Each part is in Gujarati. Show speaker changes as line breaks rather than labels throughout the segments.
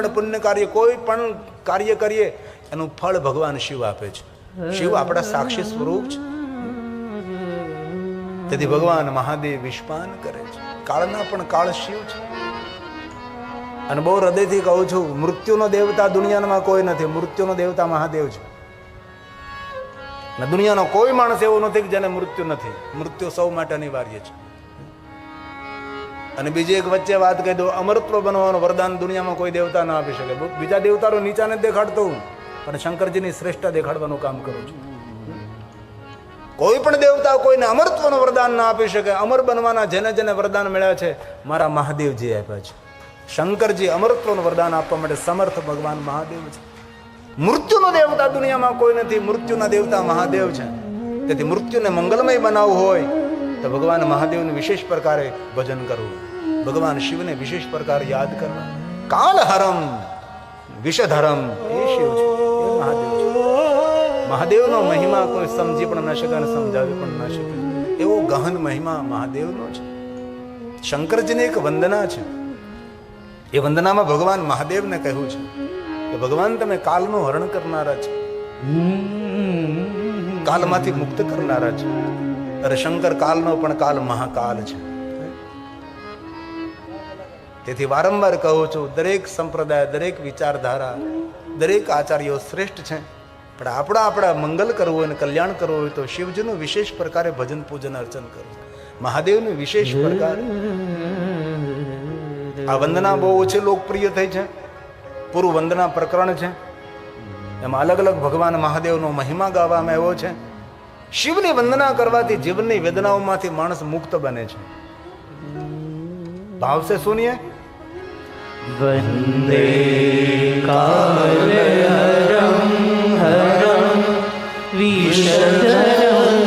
પણ પુણ્ય કાર્ય, કોઈ પણ કાર્ય કરીએ, એનું ફળ ભગવાન શિવ આપે છે. શિવ આપણા સાક્ષી સ્વરૂપ છે. તેથી ભગવાન મહાદેવ વિશ્વાન કરે છે. કાળના પણ કાળ શિવ છે. અને બહુ હૃદયથી કહું છું, મૃત્યુનો દેવતા દુનિયામાં કોઈ નથી, મૃત્યુનો દેવતા મહાદેવ છે. દુનિયાનો કોઈ માણસ એવો નથી કે જેને મૃત્યુ નથી. મૃત્યુ સૌ માટે અનિવાર્ય છે. અને બીજી એક વચ્ચે વાત કહી દઉં અમરત્વ બનવાનું વરદાન દુનિયામાં કોઈ દેવતા ના આપી શકે. બીજા દેવતારો નીચાને જ દેખાડતો હું પણ શંકરજીની શ્રેષ્ઠતા દેખાડવાનું કામ કરું છું. કોઈ પણ દેવતા કોઈને અમરત્વનું વરદાન ના આપી શકે. અમર બનવાના જેને જેને વરદાન મળ્યા છે, મારા મહાદેવજી આપ્યા છે. શંકરજી અમરત્વનું વરદાન આપવા માટે સમર્થ ભગવાન મહાદેવ છે. મૃત્યુનો દેવતા દુનિયામાં કોઈ નથી, મૃત્યુના દેવતા મહાદેવ છે. તેથી મૃત્યુને મંગલમય બનાવવું હોય, તો ભગવાન મહાદેવનું વિશેષ પ્રકારે ભજન કરવું. ભગવાન શિવને વિશેષ પ્રકાર યાદ કરવા. કાલ હરમ વિષધરમ. એ શિવ છે મહાદેવ છે. મહાદેવનો મહિમા કોઈ સમજી પણ ન શકે અને સમજાવી પણ ન શકે. એવો ગહન મહિમા મહાદેવનો છે. શંકરજીને એક વંદના છે. એ વંદનામાં ભગવાન મહાદેવને કહ્યું છે કે, ભગવાન, તમે કાલનું હરણ કરનારા છે. કાલમાંથી મુક્ત કરનારા છે. અરે શંકર, કાલનો પણ કાલ મહાકાલ છે. તેથી વારંવાર કહું છું, દરેક સંપ્રદાય, દરેક વિચારધારા, દરેક આચાર્યો શ્રેષ્ઠ છે. પણ આપણા આપણા મંગલ કરવું અને કલ્યાણ કરવું હોય તો શિવજીનું વિશેષ પ્રકારે ભજન પૂજન અર્ચન કરવું. મહાદેવનું વિશેષ પ્રકારે. આ વંદના બહુ ઓછી લોકપ્રિય થઈ છે. પૂરું વંદના પ્રકરણ છે. એમાં અલગ અલગ ભગવાન મહાદેવનો મહિમા ગાવામાં આવ્યો છે. શિવની વંદના કરવાથી જીવનની વેદનાઓમાંથી માણસ મુક્ત બને છે. ભાવ સે સુનિए
वन्दे कालहरं हरं विषधरम्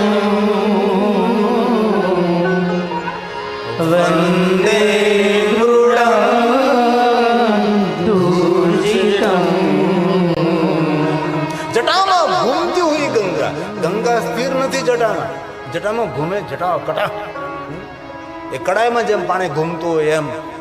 वन्दे मृडां दूर्जितम्
જટામાં ઘૂમતી હુઈ ગંગા ગંગા સ્થિર નથી જટામાં જટામાં ઘૂમે જટા કટા એ કડાઈમાં જેમ પાણી ઘૂમતું હોય એમ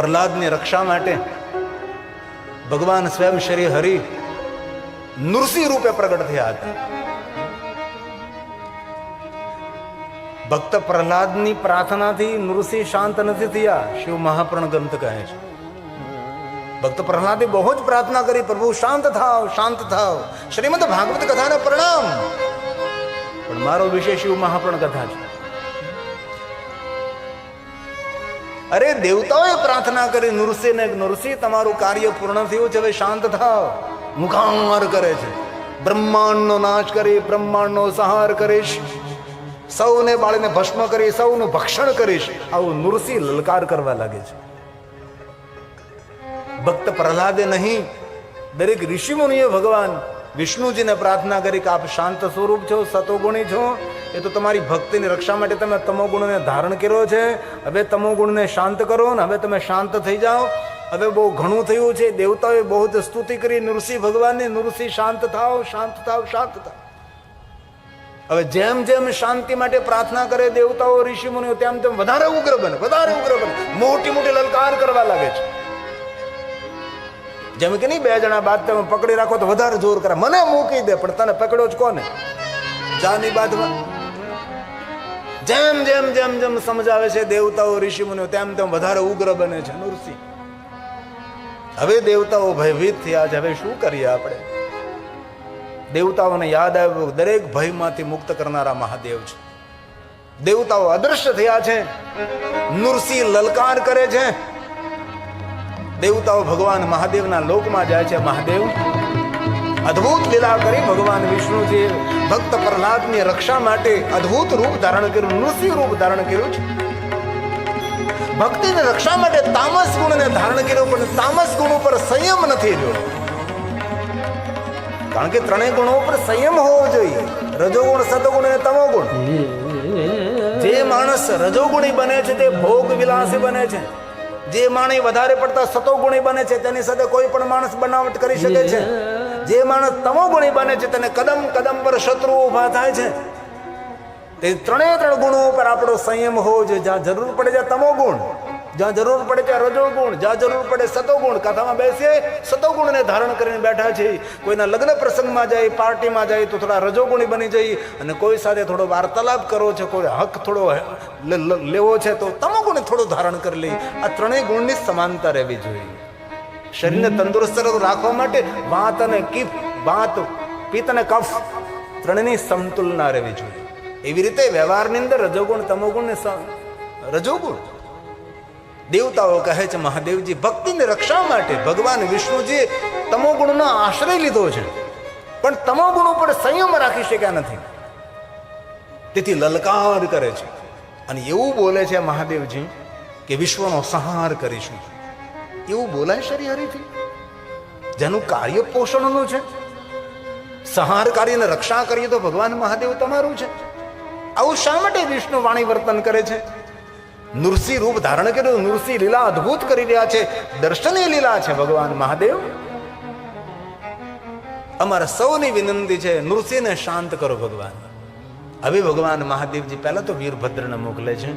પ્રહલાદની રક્ષા માટે ભગવાન સ્વયં શ્રી હરિ નૃસિંહ રૂપે પ્રગટ થયા હતા. ભક્ત પ્રહલાદની પ્રાર્થનાથી નૃસિંહ શાંત નથી થયા, શિવ મહાપ્રણ ગ્રંથ કહે છે. ભક્ત પ્રહલાદે બહુ જ પ્રાર્થના કરી, પ્રભુ, શાંત થાવ શાંત થાવ. શ્રીમદ ભાગવત કથાને પ્રણામ. પણ મારો વિષય શિવ મહાપ્રણ કથા છે. અરે દેવતાઓએ પ્રાર્થના કરી નૃસિંહને નૃસિંહ, તમારું કાર્ય પૂર્ણ થયું છે, હવે શાંત થાવ મુખાર કરે છે. બ્રહ્માંડનો નાશ કરી, બ્રહ્માંડનો સંહાર કરીશ. સૌને બાળીને ભસ્મ કરી, સૌનું ભક્ષણ કરીશ. આવું નૃસિંહ લલકાર કરવા લાગે છે. ભક્ત પ્રહલાદે નહીં, દરેક ઋષિમુનિએ ભગવાન વિષ્ણુજીને પ્રાર્થના કરી કે આપ શાંત સ્વરૂપ છો, સતોગુણી છો. એ તો તમારી ભક્તિની રક્ષા માટે તમે તમોગુણને ધારણ કર્યો છે. હવે તમોગુણને શાંત કરો ને હવે તમે શાંત થઈ જાઓ. હવે બહુ ઘણું થયું છે. દેવતાઓએ બહુ જ સ્તુતિ કરી. નૃસિંહ ભગવાનની નૃસિંહ શાંત થાવ શાંત થાવ શાંત થાવ હવે જેમ જેમ શાંતિ માટે પ્રાર્થના કરે દેવતાઓ ઋષિ મુનિઓ તેમ તેમ વધારે ઉગ્ર બને, વધારે ઉગ્ર બને. મોટી મોટી લલકાર કરવા લાગે છે. જેમ કે નહીં, બે જણા બાદ તમે પકડી રાખો તો વધારે જોર કરે મને મૂકી દે, પણ તને પકડ્યો જ કોને? જાની બાદમાં જેમ જેમ જેમ જેમ સમજાવે છે દેવતાઓ, ઋષિમુનિઓ, તેમ તેમ વધારે ઉગ્ર બને છે. નૃસિંહ હવે દેવતાઓ ભયભીત થયા છે. હવે શું કરીએ આપણે? દેવતાઓને યાદ આવ્યું દરેક ભયમાંથી મુક્ત કરનારા મહાદેવ છે. દેવતાઓ અદૃશ્ય થયા છે. નૃસિંહ લલકાર કરે છે. દેવતાઓ ભગવાન મહાદેવના લોકમાં જાય છે. મહાદેવ અદ્ભુત લીલા કરી ભગવાન વિષ્ણુજીએ ભક્ત પ્રહલાદની રક્ષા માટે અદ્ભુત રૂપ ધારણ કર્યું નૃસિંહ રૂપ ધારણ કર્યું છે. ભક્તિની રક્ષા માટે તામસ ગુણને ધારણ કર્યો, પણ તામસ ગુણ ઉપર સંયમ નથી રહ્યો. કારણ કે ત્રણેય ગુણો ઉપર સંયમ હોવો જોઈએ. રજોગુણ સતોગુણ અને તમોગુણ. જે માણસ રજોગુણી બને છે તે ભોગ વિલાસી બને છે. જે માણસ વધારે પડતા સતોગુણી બને છે, તેની સાથે કોઈ પણ માણસ બનાવટ કરી શકે છે. જે માણસ તમોગુણી બને છે તેને કદમ કદમ પર શત્રુ ઊભા થાય છે. તે ત્રણેય ત્રણ ગુણો ઉપર આપણો સંયમ હોવો જોઈએ. જ્યાં જરૂર પડે ત્યાં તમોગુણ જ્યાં જરૂર પડે ત્યાં રજોગુણ જ્યાં જરૂર પડે સતોગુણ કથામાં બેસીએ સતોગુણને ધારણ કરીને બેઠા છે કોઈના લગ્ન પ્રસંગમાં જાય, પાર્ટીમાં જાય, તો થોડા રજોગુણી બની જઈ અને કોઈ સાથે થોડો વાર્તાલાપ કરવો છે, કોઈ હક થોડો લેવો છે, તો તમોગુણ થોડું ધારણ કરી લઈ આ ત્રણેય ગુણની સમાનતા રહેવી જોઈએ. શરીરને તંદુરસ્ત રાખવા માટે વાત અને કીફ વાત પિત્ત અને કફ ત્રણની સમતુલના રહેવી જોઈએ. એવી રીતે વ્યવહારની અંદર રજોગુણ, તમોગુણ રજોગુણ. દેવતાઓ કહે છે, મહાદેવજી, ભક્તિની રક્ષા માટે ભગવાન વિષ્ણુજીએ તમોગુણનો આશ્રય લીધો છે. પણ તમોગુણ ઉપર સંયમ રાખી શક્યા નથી. તેથી લલકાર કરે છે. અને એવું બોલે છે મહાદેવજી કે વિશ્વનો સંહાર કરીશું. એવું બોલાય શરી હરીથી જેનું કાર્ય પોષણનું છે. સંહાર કાર્યને રક્ષા કરીએ તો ભગવાન મહાદેવ તમારું છે. આવું શા માટે વિષ્ણુ વાણી વર્તન કરે છે? નૃસિંહ રૂપ ધારણ કર્યું નૃસિંહ લીલા અદ્ભુત કરી રહ્યા છે. દર્શનીય લીલા છે ભગવાન મહાદેવ. અમારા સૌની વિનંતી છે નૃસિંહને શાંત કરો ભગવાન. હવે ભગવાન મહાદેવજી પહેલા તો વીરભદ્રને મોકલે છે.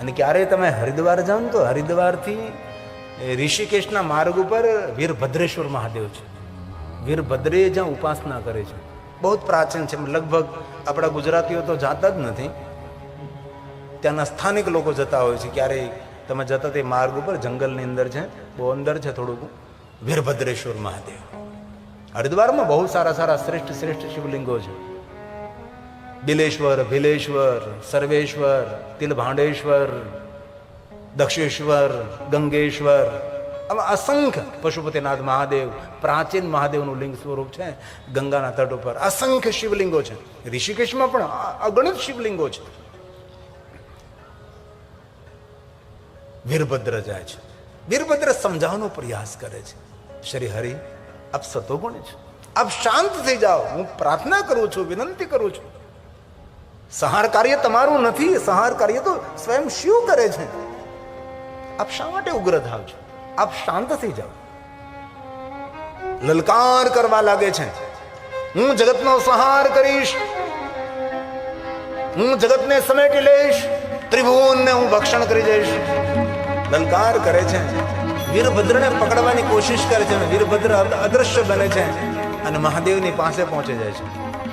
અને ક્યારે તમે હરિદ્વાર જાઓ ને તો હરિદ્વારથી ઋષિકેશના માર્ગ ઉપર વીરભદ્રેશ્વર મહાદેવ છે. વીરભદ્રે જ્યાં ઉપાસના કરે છે. બહુ જ પ્રાચીન છે. લગભગ આપણા ગુજરાતીઓ તો જાતા જ નથી. ત્યાંના સ્થાનિક લોકો જતા હોય છે. ક્યારેય તમે જતા તે માર્ગ ઉપર, જંગલની અંદર છે. બહુ અંદર છે થોડુંક. વીરભદ્રેશ્વર મહાદેવ. હરિદ્વારમાં બહુ સારા સારા શ્રેષ્ઠ શ્રેષ્ઠ શિવલિંગો છે. બિલેશ્વર, ભિલેશ્વર, સર્વેશ્વર, તિલભાંડેશ્વર દક્ષેશ્વર, ગંગેશ્વર. આવા અસંખ્ય પશુપતિનાથ મહાદેવ, પ્રાચીન મહાદેવનું લિંગ સ્વરૂપ છે. ગંગાના તટ ઉપર અસંખ્ય શિવલિંગો છે. ઋષિકેશમાં પણ અગણિત શિવલિંગો છે. વીરભદ્ર જાય છે. વીરભદ્ર સમજાવવાનો પ્રયાસ કરે છે. શ્રી હરિ, આપ સતોગુણ છે. આપ શાંત થઈ જાઓ. હું પ્રાર્થના કરું છું, વિનંતી કરું છું. સહાર કાર્ય તમારું નથી. સહાર કાર્ય તો સ્વયં શિવ કરે છે. આપ શા માટે ઉગ્ર થાવ છો? આપ શાંત થઈ જાઓ. લલકાર કરવા લાગે છે. હું જગતનો સંહાર કરીશ. હું જગતને સમેટી લઈશ. ત્રિભુવનને હું ભક્ષણ કરી જઈશ લલકાર કરે છે. વીરભદ્રને પકડવાની કોશિશ કરે છે વીરભદ્ર અદ- અદૃશ્ય બને છે અને મહાદેવની પાસે પહોંચી જાય છે.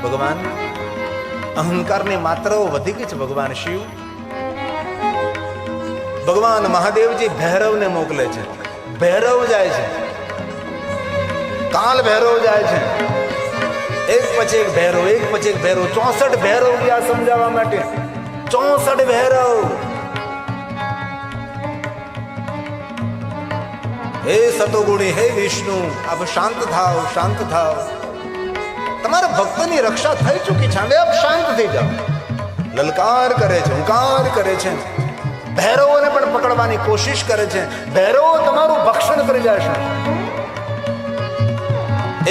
ભગવાન, અહંકારની માત્રાઓ વધી ગઈ છે ભગવાન શિવ. ભગવાન મહાદેવજી ભૈરવને મોકલે છે. ભૈરવ જાય છે. કાલ ભૈરવ જાય છે. એક પછી એક ભૈરવ, એક પછી એક ભૈરવ. ચોસઠ ભૈરવ ગયા સમજાવવા માટે. ચોસઠ ભૈરવ. હે સતોગુણી, હે વિષ્ણુ, આપ શાંત થાવ શાંત થાવ તમારા ભક્તની રક્ષા થઈ ચૂકી છે. હવે આપ શાંત થઈ જાઓ. લલકાર કરે છે, હુંકાર કરે છે. ભૈરવોને પણ પકડવાની કોશિશ કરે છે. ભૈરવો તમારું ભક્ષણ કરી જશે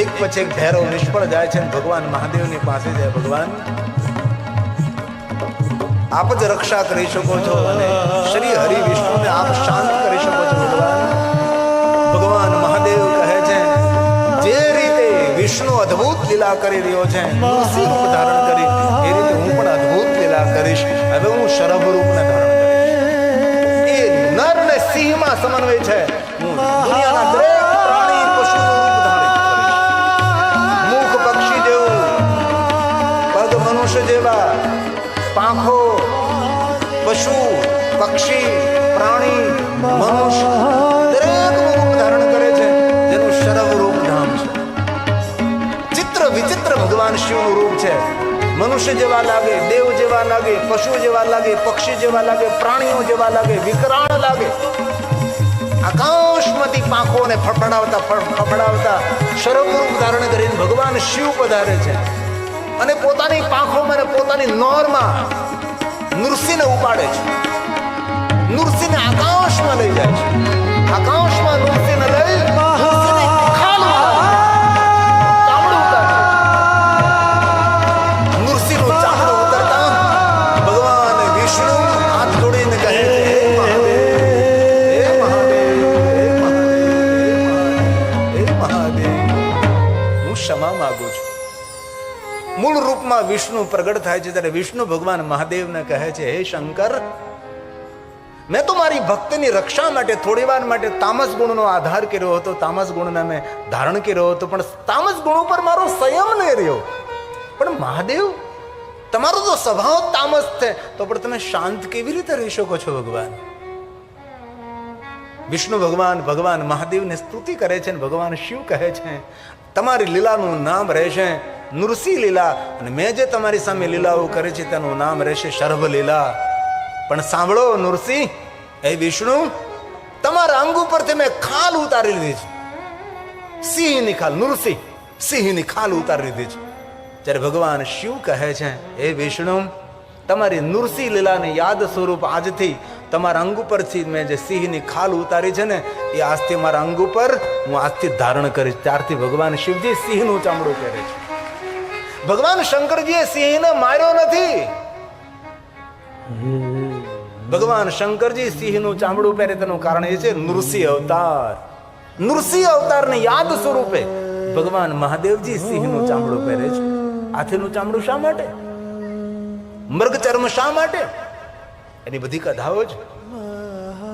એક પછી એક ભૈરવ નિષ્ફળ જાય છે ભગવાન મહાદેવની પાસે જાય. ભગવાન, આપ જ રક્ષા કરી શકો છો અને શ્રી હરિ વિષ્ણુને આપ શાંત કરી શકો છો, ભગવાન. મહાદેવ કહે છે, જે રીતે વિષ્ણુ અદ્ભુત લીલા કરી રહ્યો છે ધારણ કરી, એ રીતે હું પણ અદ્ભુત લીલા કરીશ. હવે હું શરભ રૂપને ધારણ સિંહમાં સમન્વય છે. દુનિયાના દરેક પ્રાણી પશુનું રૂપ ધારણ મુખ પક્ષી જેવું પગ મનુષ્ય જેવા પાંખો પશુ પક્ષી પ્રાણી મનુષ્ય દરેકનું રૂપ ધારણ કરે છે. જેનું શરવ રૂપ ધામ છે. ચિત્ર વિચિત્ર ભગવાન શિવનું રૂપ છે. મનુષ્ય જેવા લાગે દેવ જેવા લાગે પશુ જેવા લાગે પક્ષી જેવા લાગે પ્રાણીઓ જેવા લાગે વિકરાળ લાગે. આકાશમાંથી પાંખોને ફફડાવતા ફફડાવતા સર્વરૂપ ધારણ કરીને ભગવાન શિવ પધારે છે. અને પોતાની પાંખોમાં અને પોતાની નોરમાં નૃસિંહને ઉપાડે છે. નૃસિંહને આકાશમાં લઈ જાય છે. આકાશમાં નૃસિંહને લઈ વિષ્ણુ પ્રગટ થાય છે ત્યારે વિષ્ણુ ભગવાન મહાદેવને કહે છે, હે શંકર, મેં તો મારી ભક્તની રક્ષા માટે થોડી વાર માટે તામસ ગુણનો આધાર કર્યો હતો. તામસ ગુણને મેં ધારણ કર્યો હતો, પણ તામસ ગુણ ઉપર મારો સંયમ નહીં રહ્યો. પણ મહાદેવ, તમારો તો સ્વભાવ તામસ છે. તો પણ તમે શાંત કેવી રીતે રહી શકો છો ભગવાન? વિષ્ણુ ભગવાન ભગવાન મહાદેવને સ્તુતિ કરે છે અને ભગવાન શિવ કહે છે, તમારી લીલાનું નામ રહેશે. નૃસિંહ લીલા અને મેં જે તમારી સામે લીલાઓ કરે છે તેનું નામ રહેશે શર્ભ લીલા પણ સાંભળો નૃસિંહ એ વિષ્ણુ, તમારા અંગ ઉપરથી મેં ખાલ ઉતારી લીધી છે. સિંહની ખાલ નૃસિંહ સિંહની ખાલ ઉતારી લીધી છે. જ્યારે ભગવાન શિવ કહે છે એ વિષ્ણુ, તમારી નૃસિંહ લીલાને યાદ સ્વરૂપ આજથી તમારા અંગ ઉપરથી મેં જે સિંહની ખાલ ઉતારી છે ને, એ આજથી મારા અંગ ઉપર હું આજથી ધારણ કરીશ. ત્યારથી ભગવાન શિવજી સિંહનું ચામડું પહેરે છે. ભગવાન શંકરજીએ સિંહને માર્યો નથી. ભગવાન શંકરજી સિંહનું ચામડું પહેરે તેનું કારણ એ છે નૃસિંહ અવતાર. નૃસિંહ અવતારને યાદ સ્વરૂપે ભગવાન મહાદેવજી સિંહનું ચામડું પહેરે છે. હાથીનું ચામડું શા માટે? મૃગ ચર્મ શા માટે? એની બધી કથાઓ છે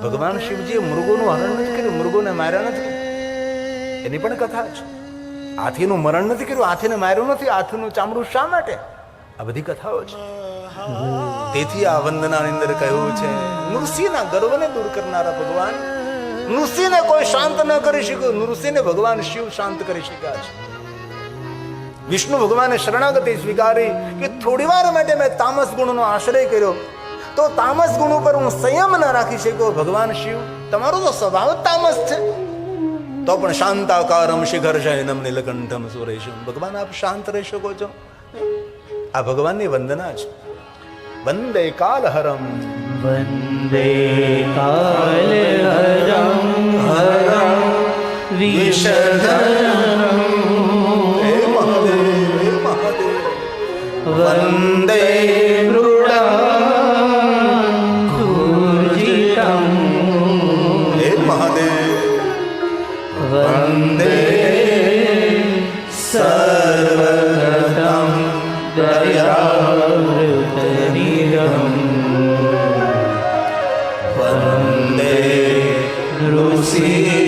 ભગવાન શિવજીએ મૃગોનું હરણ નથી કર્યું, મૃગોને માર્યા નથી એની પણ કથા છે હાથીનું મરણ નથી કર્યું, હાથીને માર્યું નથી, હાથીનું ચામડું શા માટે? આ બધી કથાઓ છે. તેથી આ વંદનાની અંદર કહ્યું છે, નૃસિંહના ગર્વને દૂર કરનારા ભગવાન, નૃસિંહને કોઈ શાંત ન કરી શક્યું, નૃસિંહને ભગવાન શિવ શાંત કરી શક્યા છે. વિષ્ણુ ભગવાને શરણાગતિ સ્વીકારી કે થોડી વાર માટે મેં તામસ ગુણનો આશ્રય કર્યો, તો તામસ ગુણ ઉપર હું સંયમ ન રાખી શક્યો. ભગવાન શિવ, તમારો તો સ્વભાવ તામસ છે. તો પણ શાંતાકારમ શિખર શયનમ નીલકંઠમ સુરેશમ. ભગવાન આપ શાંત રહી શકો છો. આ ભગવાનની વંદના છે. વંદે કાલહરમ.
વંદે કાલ હરમ વિષધરમ
વંદે હે
વંદે
હે મહાદેવ.
વંદે સર્વગતમ દયાવૃતનિરમ વંદે ઋષિ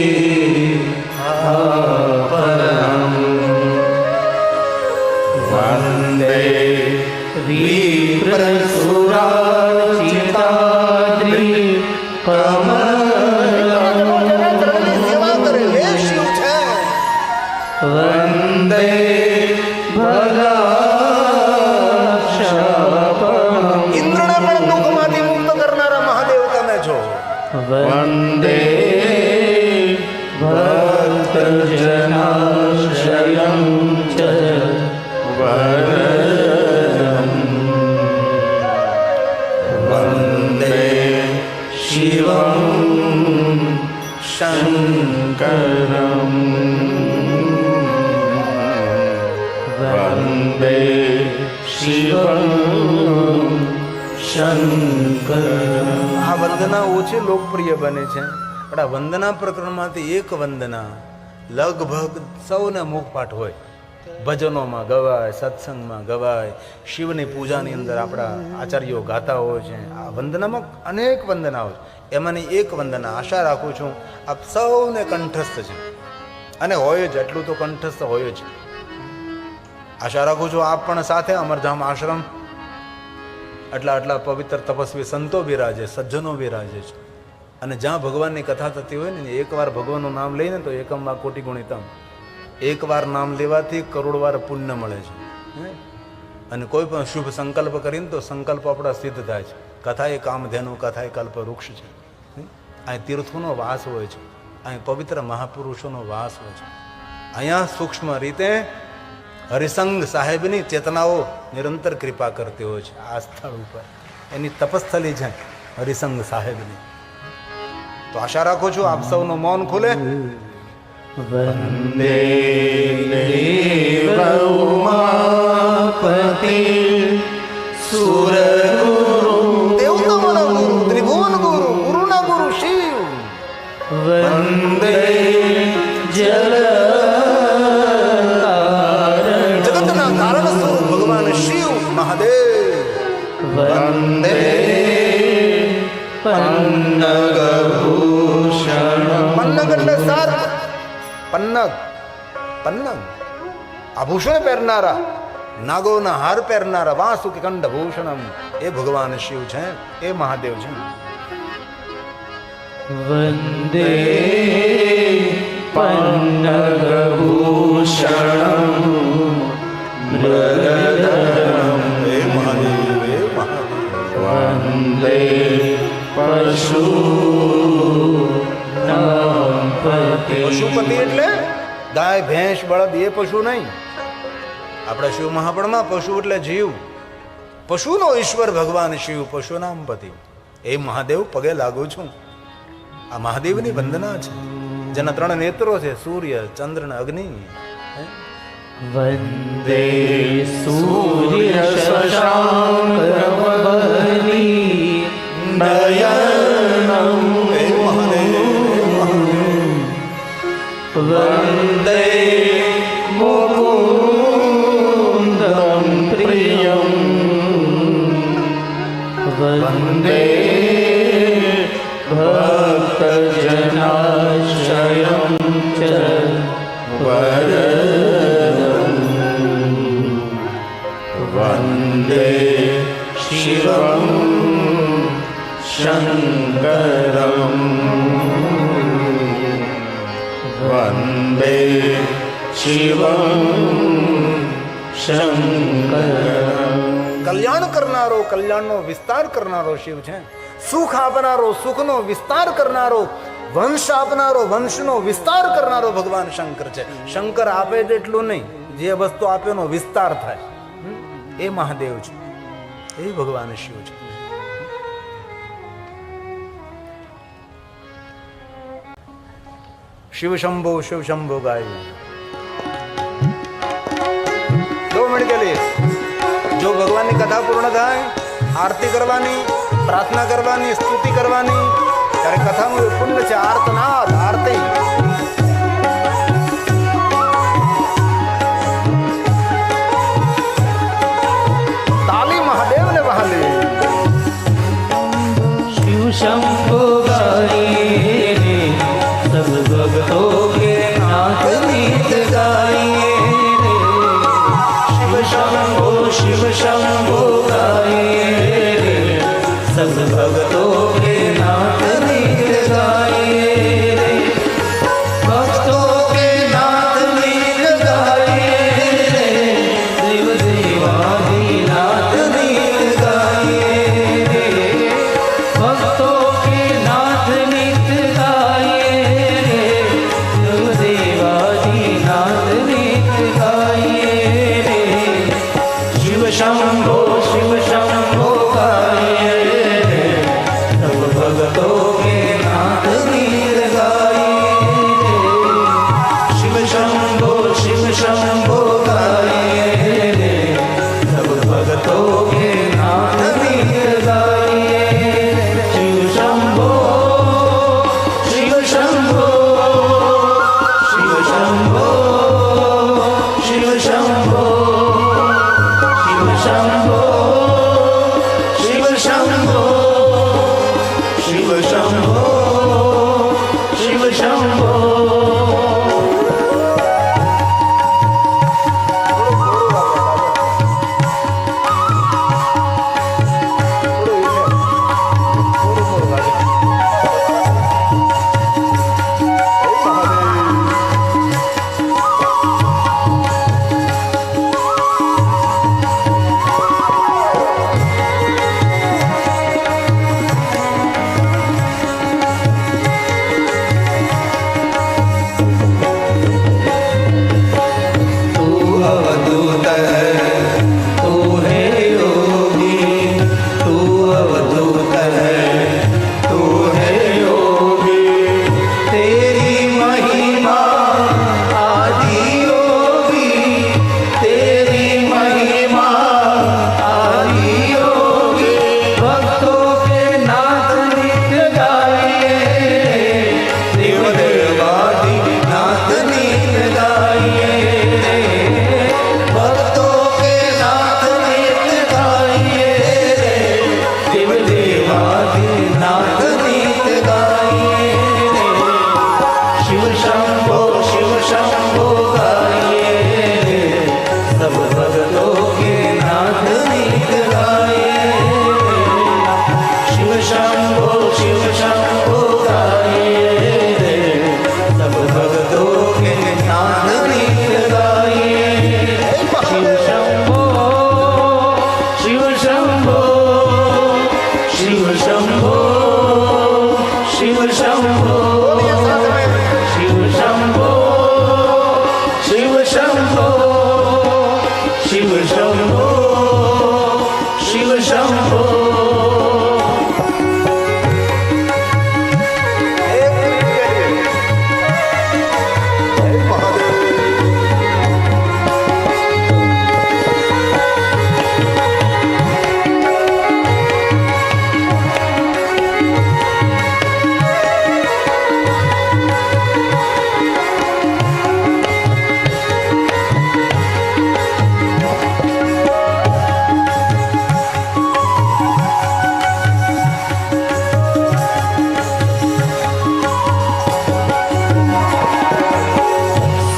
વંદના ઓછી લોકપ્રિય બને છે. પણ આ વંદના પ્રકરણમાંથી એક વંદના લગભગ સૌને મુખપાઠ હોય. ભજનોમાં ગવાય, સત્સંગમાં ગવાય, શિવની પૂજાની અંદર આપણા આચાર્યો ગાતા હોય છે. આ વંદનામાં અનેક વંદનાઓ છે. એમાંની એક વંદના આશા રાખું છું, આપ સૌને કંઠસ્થ છે. અને હોય જ, એટલું તો કંઠસ્થ હોય જ. આશા રાખું છું, આપ પણ સાથે અમરધામ આશ્રમ આટલા આટલા પવિત્ર તપસ્વી સંતો બિરાજે, સજ્જનો બિરાજે છે. અને જ્યાં ભગવાનની કથા થતી હોય ને, એકવાર ભગવાનનું નામ લઈને તો એકમ વા કોટી ગુણિતમ એકવાર નામ લેવાથી કરોડવાર પુણ્ય મળે છે. અને કોઈ પણ શુભ સંકલ્પ કરીને તો સંકલ્પ આપણા સિદ્ધ થાય છે. કથા એ કામધેનુ કથા એ કલ્પ વૃક્ષ છે અહીં તીર્થોનો વાસ હોય છે. અહીં પવિત્ર મહાપુરુષોનો વાસ હોય છે. અહીંયા સૂક્ષ્મ રીતે હરિસંગ સાહેબની ચેતનાઓ નિરંતર કૃપા કરતી હોય છે આ સ્થળ ઉપર. એની તપસ્થલી છે હરિસંગ સાહેબની. તો આશા રાખું છું આપ સૌનું મૌન ખુલે.
વંદે દેવઉમાપતિ સુરગુરુ
પન્નગ પન્નગ. આભૂષણ પહેરનારા, નાગોના હાર પહેરનારા વાસુકી કંઠ ભૂષણમ. એ ભગવાન શિવ છે, એ મહાદેવ છે.
વંદે પન્નગભૂષણમ
પશુપતિ એટલે? ગાય ભેંસ બળદ એ પશુ નહીં. આપણા શિવ મહાપણમાં પશુ એટલે જીવ. પશુનો ઈશ્વર ભગવાન શિવ પશુનામ પતિ એ મહાદેવ પગે લાગુ છું. આ મહાદેવની વંદના છે. જેના ત્રણ નેત્રો છે સૂર્ય ચંદ્ર ને અગ્નિ. હે?
વંદે સૂર્ય વંદે મુકુંદમ પ્રિયમ વંદે ભક્તજનાશ્રયમ ચ વરદમ વંદે શિવમ શિવમ શંકરમ
કલ્યાણ કરનારો, કલ્યાણનો વિસ્તાર કરનારો શિવ છે. સુખ આપનારો, સુખનો વિસ્તાર કરનારો, વંશ આપનારો, વંશનો વિસ્તાર કરનારો ભગવાન શંકર છે. શંકર આપે તેટલું નહીં, જે વસ્તુ આપે એનો વિસ્તાર થાય, એ મહાદેવ છે. એ ભગવાન શિવ છે. શિવ શંભો શિવ શંભો ગાય. દો મિનિટ કે લીએ જો ભગવાનની કથા પૂર્ણ થાય આરતી કરવાની પ્રાર્થના કરવાની સ્તુતિ કરવાની ત્યારે કથાનું એ પુણ્ય છે આર્તનાદ આરતી તાલી મહાદેવને વહાલી
शिव शंभो गाइए रे सब भक्तों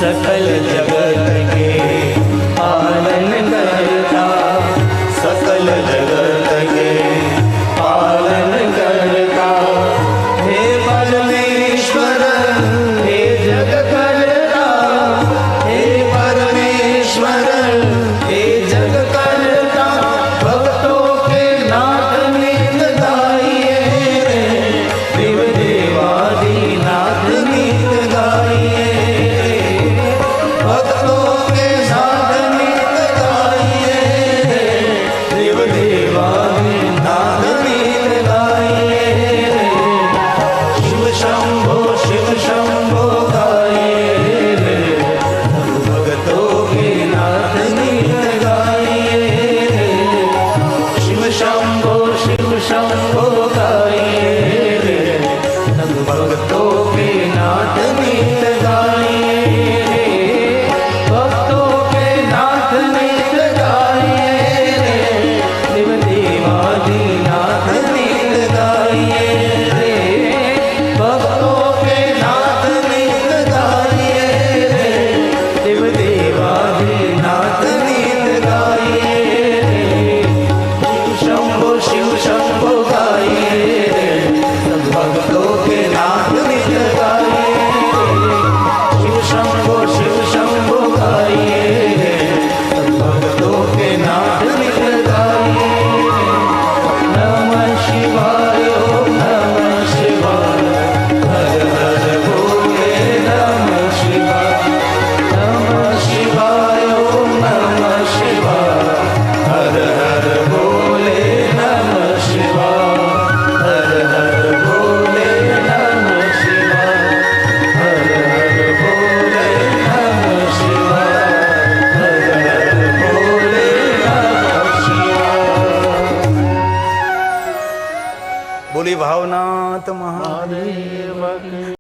सकल जगत